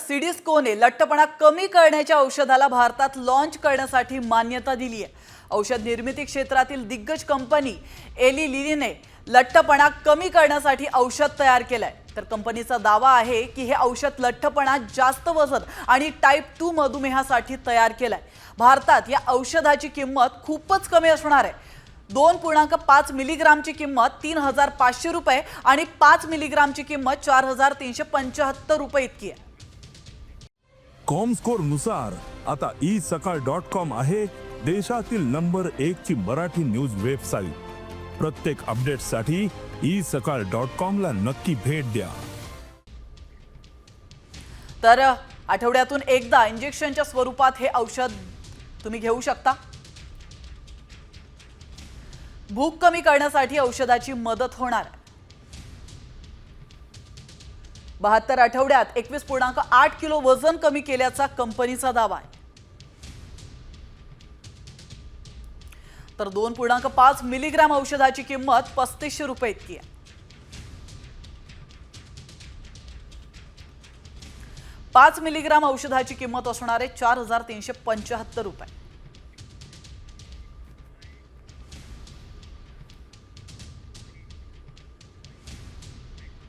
सिडिस्कोने लठ्ठपणा कमी करण्याच्या औषधाला भारतात लॉन्च करण्यासाठी मान्यता दिली आहे औषध निर्मिती क्षेत्रातील दिग्गज कंपनी एली लिलीने लठ्ठपणा कमी करण्यासाठी औषध तयार केलंय. तर कंपनीचा दावा आहे की हे औषध लठ्ठपणा जास्त वजन आणि टाईप टू मधुमेहासाठी तयार केलंय. भारतात या औषधाची किंमत खूपच कमी असणार आहे. दोन पूर्णांक पाच मिलीग्रामची किंमत तीन हजार पाचशे रुपये आणि पाच मिलीग्रामची किंमत चार हजार तीनशे पंच्याहत्तर रुपये इतकी आहे. कॉमस्कोरनुसार आता ई सकाळ डॉट कॉम आहे देशातील नंबर एक ची मराठी न्यूज वेबसाईट प्रत्येक अपडेटसाठी ई सकाळ डॉट कॉम ला नक्की भेट द्या. तर आठवड्यातून एकदा इंजेक्शनच्या स्वरूपात हे औषध तुम्ही घेऊ शकता. भूक कमी करण्यासाठी औषधाची मदत होणार. आहे बहात्तर आठवड्यात एकवीस पूर्णांक आठ किलो वजन कमी केल्याचा कंपनीचा दावा आहे. तर दोन पूर्णांक पाच मिलीग्राम औषधाची किंमत पस्तीसशे रुपये इतकी आहे. पाच मिलीग्राम औषधाची किंमत असणार आहे चार हजार तीनशे पंच्याहत्तर रुपये.